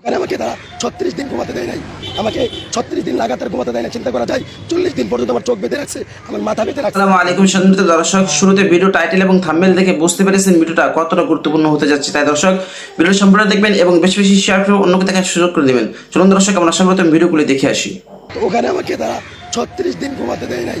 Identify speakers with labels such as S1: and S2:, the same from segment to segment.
S1: ওখানে আমাকে তারা ছত্রিশ দিন ঘুমাতে দেয় নাই। আমাকে ছত্রিশ দিন লাগাতার ঘুমাতে দেয় না চিন্তা করা যায় চল্লিশ দিন পর্যন্ত আমার চোখ বেঁধে রাখছে আমার মাথা বেঁধে রাখছে।
S2: আসসালামু আলাইকুম সম্মানিত দর্শক শুরুতে ভিডিও টাইটেল এবং থাম্বনেল দেখে বুঝতে পেরেছেন ভিডিওটা কতটা গুরুত্বপূর্ণ হতে যাচ্ছে। তাই দর্শক ভিডিও সম্পূর্ণ দেখবেন এবং বেশি বেশি শেয়ার করে অন্যকে দেখার সুযোগ করে দেবেন। চলুন দর্শক আমরা সর্বপ্রথম ভিডিওগুলি দেখে আসি।
S1: ওখানে আমাকে তারা ছত্রিশ দিন ঘুমাতে দেয় নাই।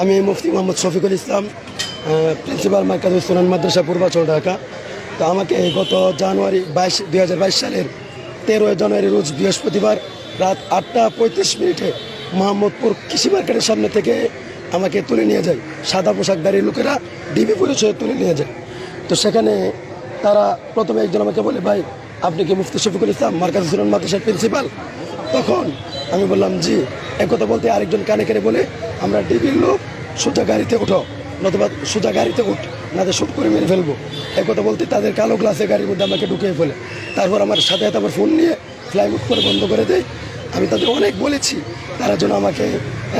S1: আমি মুফতি মোহাম্মদ শফিকুল ইসলাম প্রিন্সিপাল মার্কাজ সুনান মাদ্রাসা পূর্বাচল ঢাকা। তো আমাকে গত জানুয়ারি বাইশ, দুই সালের তেরোই জানুয়ারি রোজ বৃহস্পতিবার রাত আটটা পঁয়ত্রিশ মিনিটে মোহাম্মদপুর কৃষি মার্কেটের সামনে থেকে আমাকে তুলে নিয়ে যায়। সাদা পোশাকধারী লোকেরা ডিবি পরিচয়ে তুলে নিয়ে যায়। তো সেখানে তারা প্রথমে একজন আমাকে বলে, ভাই, আপনি কি মুফতি শফিকুল ইসলাম মার্কাজ সুনান মাদ্রাসার প্রিন্সিপাল? তখন আমি বললাম, জি। একথা বলতে আরেকজন কানে কানে বলে, আমরা ডিবির লোক, সোজা গাড়িতে উঠো, নতুবা সোজা গাড়িতে উঠ না তো শুট করে মেরে ফেলব। একথা বলতে তাদের কালো গ্লাসে গাড়ির মধ্যে আমাকে ঢুকিয়ে ফেলে। তারপর আমার সাথে সাথে আমার ফোন নিয়ে ফ্লাই মুট করে বন্ধ করে দেয়। আমি তাদের অনেক বলেছি, তারা যেন আমাকে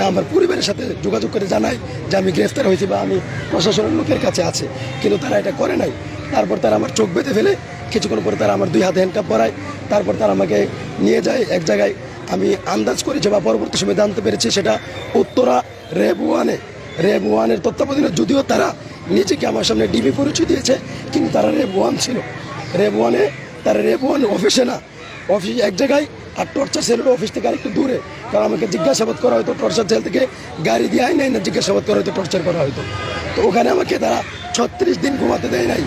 S1: আমার পরিবারের সাথে যোগাযোগ করে জানায় যে আমি গ্রেফতার হয়েছি বা আমি প্রশাসনের লোকের কাছে আছে। কিন্তু তারা এটা করে নাই। তারপর তারা আমার চোখ বেঁধে ফেলে। কিছুক্ষণ পরে তারা আমার দুই হাতে হ্যান্ডকাপ পরায়। তারপর তারা আমাকে নিয়ে যায় এক জায়গায়। আমি আন্দাজ করেছি বা পরবর্তী সময় জানতে পেরেছি সেটা উত্তরা রেব ওয়ানে। রেব ওয়ানের তত্ত্বাবধানে যদিও তারা নিজেকে আমার সামনে ডিবি পরিচয় দিয়েছে, কিন্তু তারা রেব ওয়ান ছিল। রেব ওয়ানে তারা রেব ওয়ান অফিসে না। অফিস এক জায়গায় আর টর্চার সেলের অফিস থেকে আরেকটু দূরে। কারণ আমাকে জিজ্ঞাসাবাদ করা হতো টর্চার সেল থেকে গাড়ি দিয়ে আই নাই না জিজ্ঞাসাবাদ করা হতো টর্চার করা হতো তো ওখানে আমাকে তারা ছত্রিশ দিন ঘুমাতে দেয় নাই।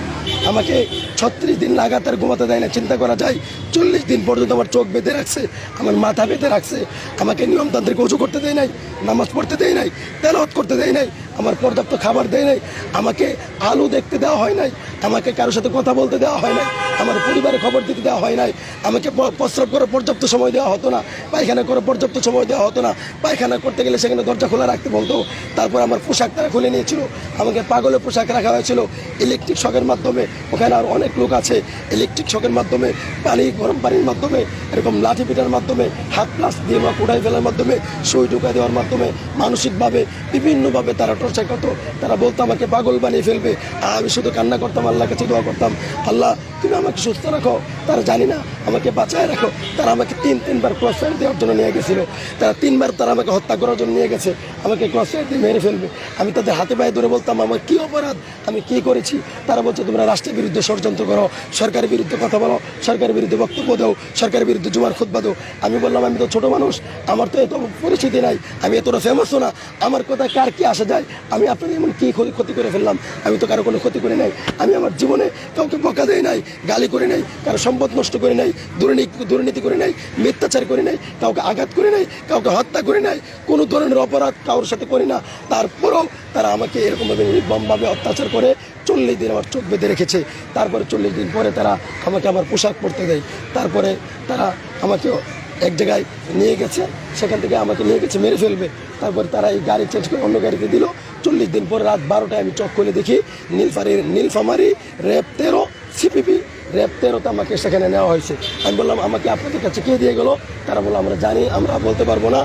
S1: আমাকে ছত্রিশ দিন লাগাতার ঘুমাতে দেয় না চিন্তা করা যায়। চল্লিশ দিন পর্যন্ত আমার চোখ বেঁধে রাখছে, আমার মাথা বেঁধে রাখছে, আমাকে নিয়মতান্ত্রিক উঁচু করতে দেয় নাই, নামাজ পড়তে দেয় নাই, তেলাওয়াত করতে দেয় নাই, আমার পর্যাপ্ত খাবার দেয় নাই, আমাকে আলু দেখতে দেওয়া হয় নাই, আমাকে কারোর সাথে কথা বলতে দেওয়া হয় নাই আমার পরিবারে খবর দিতে দেওয়া হয় নাই। আমাকে প্রস্রাব করে পর্যাপ্ত সময় দেওয়া হতো না। পায়খানা করে পর্যাপ্ত সময় দেওয়া হতো না। পায়খানা করতে গেলে সেখানে দরজা খোলা রাখতে বলতো। তারপর আমার পোশাক তারা খুলে নিয়েছিল। আমাকে পাগলের পোশাক রাখা হয়েছিল। ইলেকট্রিক শকের মাধ্যমে। ওখানে আর অনেক লোক আছে। ইলেকট্রিক শকের মাধ্যমে, পানি, গরম পানির মাধ্যমে, এরকম লাঠি পিটার মাধ্যমে, হাত প্লাস দিয়ে বা কোড়াই ফেলার মাধ্যমে, সুই ঢুকাই দেওয়ার মাধ্যমে, মানসিকভাবে বিভিন্নভাবে তারা টর্চার করতো। তারা বলতো, আমাকে পাগল বানিয়ে ফেলবে। আমি শুধু কান্না করতাম আল্লাহ কাছে দোয়া করতাম। আল্লাহ, তুমি আমাকে সুস্থ রাখো, তারা জানি না, আমাকে বাঁচায় রাখো। তারা আমাকে তিন, তিনবার ক্রস ফায়ার দেওয়ার জন্য নিয়ে গেছিল। তারা তিনবার তারা আমাকে হত্যা করার জন্য নিয়ে গেছে। আমাকে ক্রস ফায়ার দিয়ে মেরে ফেলবে। আমি তাদের হাতে পায়ে ধরে বলতাম, আমার কী অপরাধ? আমি কী করেছি? তারা বলছে, তোমরা রাষ্ট্রের বিরুদ্ধে ষড়যন্ত্র করো, সরকারের বিরুদ্ধে কথা বলো, সরকারের বিরুদ্ধে বক্তব্য দাও, সরকারের বিরুদ্ধে জুমার খুদ্া দাও। আমি বললাম, আমি তো ছোটো মানুষ, আমার তো এত পরিচিতি নাই, আমি এতটা ফেমাসও না। আমার কথা কার কি আসা যায়? আমি আপনাদের এমন কী ক্ষতি করে ফেললাম? আমি তো কারও কোনো ক্ষতি করে নাই। আমি আমার জীবনে কাউকে বকা দেয় নাই। গালি করে নাই কারও সম্পদ নষ্ট করে নাই দুর্নীতি দুর্নীতি করে নাই মিথ্যাচার করে নাই কাউকে আঘাত করে নাই কাউকে হত্যা করে নাই কোনো ধরনের অপরাধ কারোর সাথে করি না। তারপরেও তারা আমাকে এরকমভাবে নির্মমভাবে অত্যাচার করে, চল্লিশ দিন আমার চোখ বেঁধে রেখেছে। তারপরে চল্লিশ দিন পরে তারা আমাকে আমার পোশাক পরতে দেয়। তারপরে তারা আমাকে এক জায়গায় নিয়ে গেছে, সেখান থেকে আমাকে নিয়ে গেছে, মেরে ফেলবে। তারপরে তারা এই গাড়ি চেঞ্জ করে অন্য গাড়িতে দিল। চল্লিশ দিন পরে রাত বারোটায় আমি চক খুলে দেখি, নীলফারি, নীলফামারি র্যাব তেরো সিপিপি র্যাব তেরোতে আমাকে সেখানে নেওয়া হয়েছে। আমি বললাম, আমাকে আপনাদের কাছে কে দিয়ে গেলো? তারা বলল, আমরা জানি, আমরা বলতে পারব না।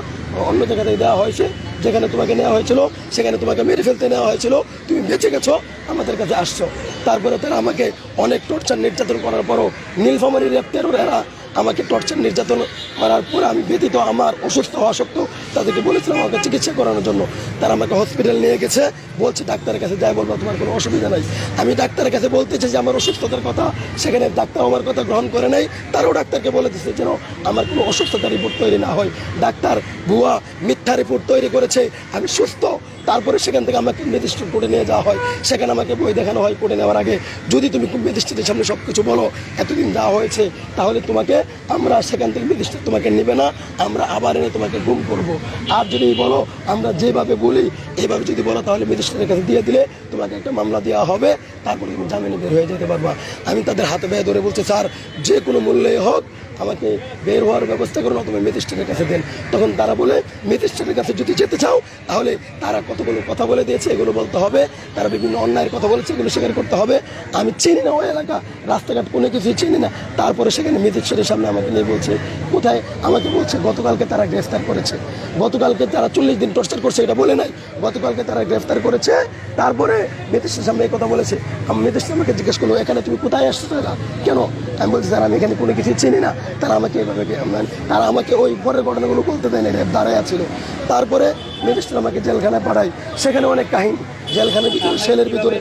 S1: অন্য জায়গা থেকে দেওয়া হয়েছে। যেখানে তোমাকে নেওয়া হয়েছিল, সেখানে তোমাকে মেরে ফেলতে নেওয়া হয়েছিল। তুমি বেঁচে গেছো, আমাদের কাছে আসছো। তারপরে তারা আমাকে অনেক টর্চার নির্যাতন করার পরও নীলফামারি র্যাব তেরোর এরা আমাকে টর্চার নির্যাতন করার পর আমি ব্যতীত আমার অসুস্থ সত্ত্বেও তাদেরকে বলেছিলাম আমাকে চিকিৎসা করানোর জন্য। তারা আমাকে হসপিটাল নিয়ে গেছে, বলছে, ডাক্তারের কাছে যাই, বলব তোমার কোনো অসুবিধা নাই। আমি ডাক্তারের কাছে বলতেছি যে আমার অসুস্থতার কথা। সেখানে ডাক্তার আমার কথা গ্রহণ করে নাই। তারাও ডাক্তারকে বলে দিচ্ছে যেন আমার কোনো অসুস্থতার রিপোর্ট তৈরি না হয়। ডাক্তার, ভুয়া মিথ্যা রিপোর্ট তৈরি করেছে। আমি সুস্থ তারপরে সেখান থেকে আমাকে ম্যাজিস্ট্রেট কোর্টে নিয়ে যাওয়া হয়। সেখানে আমাকে বই দেখানো হয় কোর্টে নেওয়ার আগে, যদি তুমি ম্যাজিস্ট্রেটের সামনে সব কিছু বলো, এতদিন যা হয়েছে, তাহলে তোমাকে, আমরা সেখান থেকে ম্যাজিস্ট্রেট তোমাকে নেবে না, আমরা আবার এনে তোমাকে গুম করব। আর যদি বলো, আমরা যেভাবে বলি এইভাবে যদি বলো, তাহলে ম্যাজিস্ট্রেটের কাছে দিয়ে দিলে তোমাকে একটা মামলা দেওয়া হবে, তারপরে তুমি জামিনে বের হয়ে যেতে পারবা। আমি তাদের হাতে বেয়ে ধরে বলছি, স্যার, যে কোনো মূল্যে হোক, আমাকে বের হওয়ার ব্যবস্থা করুন, অথবা ম্যাজিস্ট্রেটের কাছে দেন। তখন তারা বলে ম্যাজিস্ট্রেটের কাছে যদি যেতে চাও, তাহলে তারা কতগুলো কথা বলে দিয়েছে, এগুলো বলতে হবে। তারা বিভিন্ন অন্যায়ের কথা বলেছে, এগুলো স্বীকার করতে হবে। আমি চিনি না ওই এলাকা, রাস্তাঘাট কোনো কিছুই চিনি না। তারপরে সেখানে ম্যাজিস্ট্রেটের সামনে আমাকে নিয়ে বলছে, কোথায়? আমাকে বলছে, গতকালকে তারা গ্রেফতার করেছে। গতকালকে তারা চল্লিশ দিন টর্চার করছে, এটা বলে নাই। গতকালকে তারা গ্রেফতার করেছে, তারপরে ম্যাজিস্ট্রেটের সামনে এই কথা বলেছে। আমি ম্যাজিস্ট্রেট আমাকে জিজ্ঞেস করল, এখানে তুমি কোথায় আসছো তারা? কেন? আমি বলছি, স্যার, আমি এখানে কোনো কিছু চিনি না। তারা আমাকে এভাবে মানে তারা আমাকে ওই পরের ঘটনাগুলো বলতে দেয় না এটা দাঁড়ায় ছিল। তারপরে ম্যাজিস্ট্রেট আমাকে জেলখানায় পাঠায়। সেখানে অনেক কাহিনী। জেলখানার ভিতরে সেলের ভিতরে।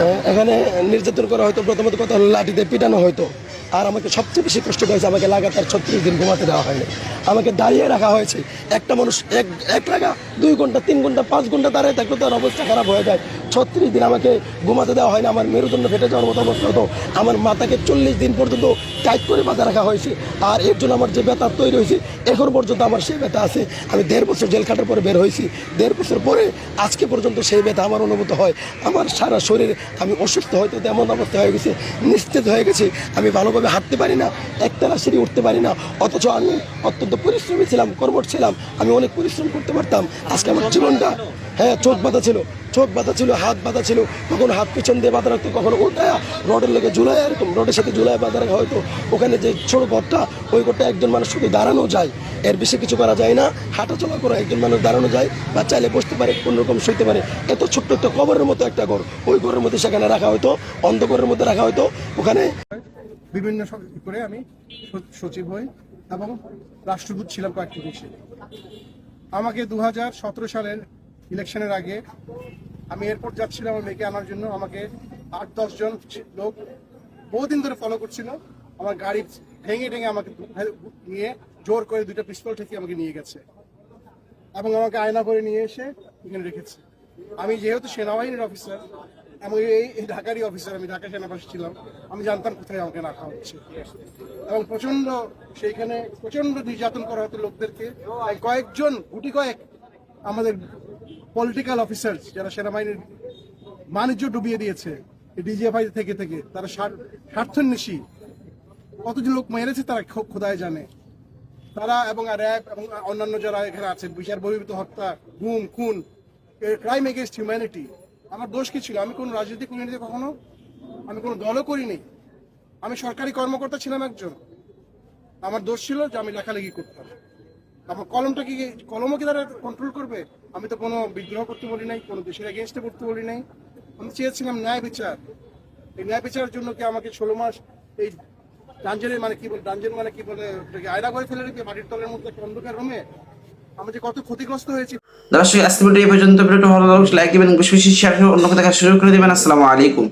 S1: আহ, এখানে নির্যাতন করা হয়তো প্রথমত কথা হলো লাঠিতে পিটানো হয়তো। আর আমাকে সবচেয়ে বেশি কষ্ট হয়েছে আমাকে লাগাতার ছত্রিশ দিন ঘুমাতে দেওয়া হয়নি। আমাকে দাঁড়িয়ে রাখা হয়েছে। একটা মানুষ এক এক লাগা দুই ঘণ্টা তিন ঘণ্টা পাঁচ ঘণ্টা দাঁড়িয়ে থাকলে তার অবস্থা খারাপ হয়ে যায়। ছত্রিশ দিন আমাকে ঘুমাতে দেওয়া হয় না আমার মেরুদণ্ড ফেটে যাওয়ার মতো অবস্থা হতো। আমার মাথাকে চল্লিশ দিন পর্যন্ত টাইট করে বাঁধা রাখা হয়েছে। আর এর জন্য আমার যে ব্যথা তৈরি হয়েছে, এখন পর্যন্ত আমার সেই ব্যথা আছে। আমি দেড় বছর জেল খাটার পরে বের হয়েছি। দেড় বছর পরে আজকে পর্যন্ত সেই ব্যথা আমার অনুভূত হয়। আমার সারা শরীর, আমি অসুস্থ হয়তো তেমন অবস্থা হয়ে গেছে, নিস্তেজ হয়ে গেছে। আমি ভালোভাবে হাঁটতে পারি না একতলা সিঁড়ি উঠতে পারি না। অথচ আমি অত্যন্ত পরিশ্রমী ছিলাম, কর্মঠ ছিলাম। আমি অনেক পরিশ্রম করতে পারতাম। আজকে আমার জীবনটা হ্যাঁ চোখ বাঁধা ছিল, চোখ বাঁধা ছিল, হাত বাঁধা ছিল। কখনো হাত পিছন দিয়ে বাঁধা রাখতো, কখনো উল্টায়া রডের লেগে ঝুলাই এরকম রডের সাথে ঝুলাই বাঁধা রাখা হয়তো। ওখানে যে ছোট ঘরটা, ওই ঘরটা একজন মানুষ শুধু দাঁড়ানো যায়। এর বেশি কিছু করা যায় না। হাঁটা চলা করে একজন মানুষ দাঁড়ানো যায়, বা চাইলে বসতে পারে, কোনো রকম শুইতে পারে। এত ছোট্ট একটা কবরের মতো একটা ঘর। ওই ঘরের মধ্যে সেখানে রাখা হয়তো, অন্ধকারের মধ্যে রাখা হয়তো। ওখানে
S3: বিভিন্ন করে আমি সচিব হই এবং রাষ্ট্রদূত ছিলাম কয়েকটি দেশে। আমাকে দু হাজার সতেরো সালের ইলেকশনের আগে আমি এয়ারপোর্ট যাচ্ছিলাম আমার মেয়েকে আনার জন্য। আমাকে আট দশজন লোক বহুদিন ধরে ফলো করছিল। আমার গাড়ি ভেঙে ভেঙে আমাকে নিয়ে জোর করে দুইটা পিস্তল থেকে আমাকে নিয়ে গেছে এবং আমাকে আয়না করে নিয়ে এসে এখানে রেখেছে। আমি যেহেতু সেনাবাহিনীর অফিসার এবং এই ঢাকারই অফিসার আমি ঢাকা সেনাবাসী ছিলাম। আমি জানতাম কোথায় আমাকে রাখা হচ্ছে। এবং প্রচণ্ড সেইখানে প্রচণ্ড নির্যাতন করা হতো লোকদেরকে। কয়েকজন, গুটি কয়েক আমাদের পলিটিক্যাল অফিসার যারা সেনাবাহিনীর বাণিজ্য ডুবিয়ে দিয়েছে ডিজিএফআই থেকে থেকে, তারা স্বার- স্বার্থন্বেষী। কত যে লোক মেরেছে তারা খোদায় জানে। তারা এবং র্যাব এবং অন্যান্য যারা এখানে আছে বিচার বহির্ভূত হত্যা, গুম, খুন ক্রাইম এগেনস্ট হিউম্যানিটি আমার দোষ কি ছিল? আমি কোন রাজনৈতিক কমিউনিটি কখনো, আমি কোনো দলও করিনি। আমি সরকারি কর্মকর্তা ছিলাম একজন। আমার দোষ ছিল যে আমি লেখালেখি করতাম। আমার কলমটা কি, কলমও কি তারা কন্ট্রোল করবে? আমি তো কোনো বিদ্রোহ করতে বলি নাই, কোনো দেশের এগেনস্টে করতে বলি নাই। আমি চেয়েছিলাম ন্যায় বিচার। এই ন্যায় বিচারের জন্য কি আমাকে ষোলো মাস এই ডাঞ্জেনের মানে কি বলে ডাঞ্জেন মানে কি বলে আয়না করে ফেলে রেখে মাটির তলের মধ্যে একটা অন্ধকার রুমে আমি যে কত ক্ষতিগ্রস্ত হয়েছি।
S2: দর্শক আজকে এই পর্যন্ত, ভিডিওটা ভালো লাগলে লাইক দিবেন, বেশি বেশি শেয়ার করে অন্যকে দেখার সুযোগ করে দিবেন। আসসালামু আলাইকুম।